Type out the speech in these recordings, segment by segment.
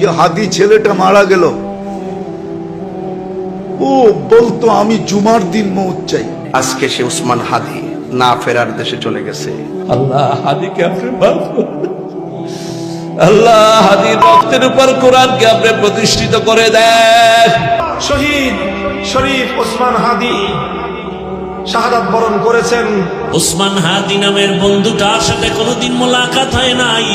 যে হাদি ছেলেটা মারা গেল ও বলতো আমি জুমার দিন মৌত চাই। আজকে সে উসমান হাদি না ফেরার দেশে চলে গেছে। আল্লাহ হাদিকে আপনি মাফ আল্লাহ হাদির রক্তের উপর কোরআনকে আপনি প্রতিষ্ঠিত করে দেন। শহীদ শরীফ ওসমান হাদি শাহাদাত বরণ করেছেন। ওসমান হাদি নামের বন্ধুটার সাথে কোনোদিন মোলাকাত হয় নাই।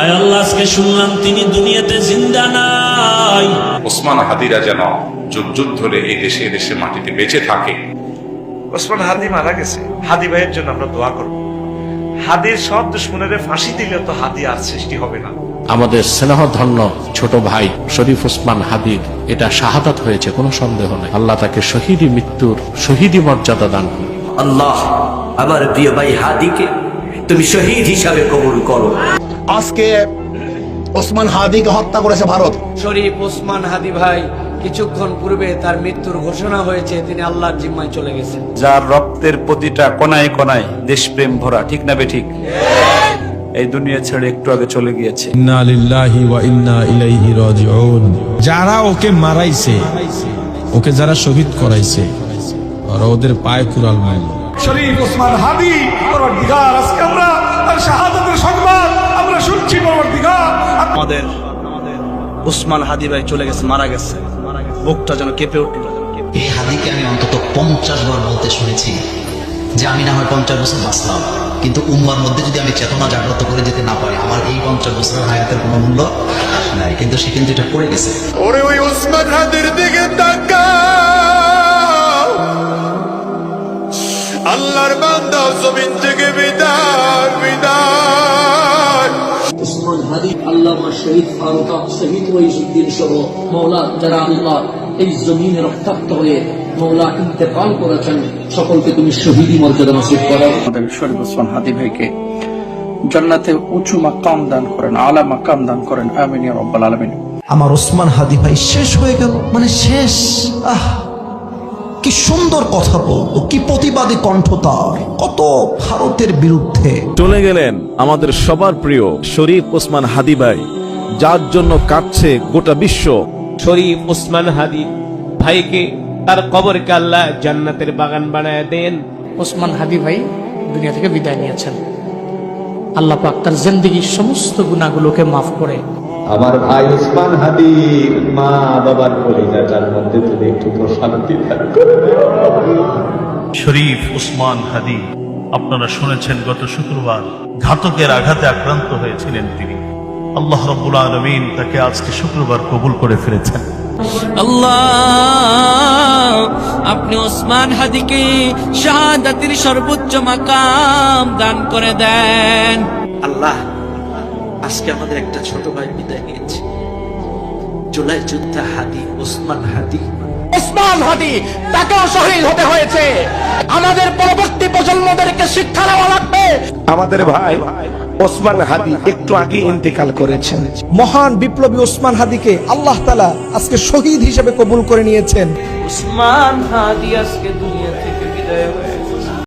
আয় আল্লাহ আজকে শুনলাম তিনি দুনিয়াতে জিন্দা নাই। ওসমান হাদিরা যেন যুগ যুগ ধরে এই দেশে দেশের মাটিতে বেঁচে থাকে। ওসমান হাদি মারা গেছে। হাদি ভাইয়ের জন্য আমরা দোয়া করব। হাদির সব দুশ্মনের ফাঁসি দিলে তো হাদি আর সৃষ্টি হবে না। আমাদের স্নেহধন্য ছোট ভাই শরীফ ওসমান হাদির এটা শাহাদাত হয়েছে কোনো সন্দেহ নেই। আল্লাহ তাকে শহীদি মৃত্যুর শহীদি মর্যাদা দান করুন। আল্লাহ আমার প্রিয় ভাই হাদিকে তুমি শহীদ হিসাবে কবুল করো। আজকে ওসমান হাদিকে হত্যা করেছে ভারত। শরীফ ওসমান হাদি ভাই কিছুক্ষণ পূর্বে তার মৃত্যুর ঘোষণা হয়েছে তিনি আল্লাহর জিম্মায় চলে গেছেন। যার রক্তের প্রতিটা কোনায় কোনায় দেশপ্রেম ভরা ঠিক না বে ঠিক এই দুনিয়া ছেড়ে একটু আগে চলে গিয়েছে। যারা ওকে মারাইছে ওকে যারা শহীদ করাইছে ওরা ওদের পায়ে কুড়াল মারল শরীফ ওসমান হাদি পরবর্তীকার আজকে আমরা তার শাহাদাতের সংবাদ আমরা শুনছি পরবর্তীকার। আমাদের উসমান হাদি ভাই চলে গেছে মারা গেছে। বুকটা যেন কেঁপে উঠল। এই হাদিকে আমি অন্তত পঞ্চাশ বার বলতে শুনেছি যে আমি না হয় পঞ্চাশ বছর বাঁচলাম। কিন্তু উম্মার মধ্যে যদি আমি চেতনা জাগ্রত করে যেতে না পারি আমার এই পঞ্চাশ বছরের হায়াতের কোনো মূল্য নাই। কিন্তু সে কিন্তু এটা করে গেছে। ওরে ওই ওসমান হাদির দিকে তাকাও। জমিন থেকে বিদায় বিদায়। হাদি আল্লামা শহীদ ফারুক শহীদ ওয়াইজুদ্দিন সহ মৌলা যারা আল্লাহ এই জমিনে রক্তাক্ত হয়ে মৌলা ইন্তেকাল করেছেন। সকলকে তুমি শহীদি মর্যাদা নসিব করো। আমাদের শরীফ ওসমান হাদি ভাইকে জান্নাতে উঁচু মাকাম দান করেন আলা মাকাম দান করেন। আমিন রাব্বাল আলামিন। আমার ওসমান হাদি ভাই শেষ হয়ে গেল মানে শেষ। আহ! কি সুন্দর কথা বলতো কি প্রতিবাদী কণ্ঠ তার কত ভারতের বিরুদ্ধে। চলে গেলেন আমাদের সবার প্রিয় শরীফ ওসমান হাদি ভাই যার জন্য কাঁদছে গোটা বিশ্ব। শরীফ ওসমান হাদি ভাইকে তার কবরকে আল্লাহ জান্নাতের বাগান বানায় দেন। ওসমান হাদি ভাই দুনিয়া থেকে বিদায় নিয়েছেন। আল্লাহ পাক তার জিন্দগির সমস্ত গুণাগুলোকে মাফ করে আমার ভাই উসমান হাদি মা বাবার কলিজাটার মধ্যে তুমি একটু প্রশান্তি শরীফ উসমান হাদি আপনারা শুনেছেন গত শুক্রবার ঘাতকের আঘাতে আক্রান্ত হয়েছিলেন তিনি। আল্লাহ রব্বুল আলমিন তাকে আজকে শুক্রবার কবুল করে ফিরেছেন আল্লাহ আপনি ওসমান হাদিকে শাহাদাতের সর্বোচ্চ মাকাম দান করে দেন। আল্লাহ আজকে আমাদের একটা ছোট ভাই বিদায় নিয়েছে। জুলাই যোদ্ধা হাদি ওসমান হাদি। ওসমান হাদি তাকেও শহীদ হতে হয়েছে। আমাদের পরবর্তী প্রজন্মদেরকে শিক্ষা নেওয়া লাগবে। আমাদের ভাই ওসমান হাদি একটু আগে ইন্তেকাল করেছেন। মহান বিপ্লবী ওসমান হাদিকে আল্লাহ তালা আজকে শহীদ হিসেবে কবুল করে নিয়েছেন। ওসমান হাদি আজকে দুনিয়া থেকে বিদায় হয়ে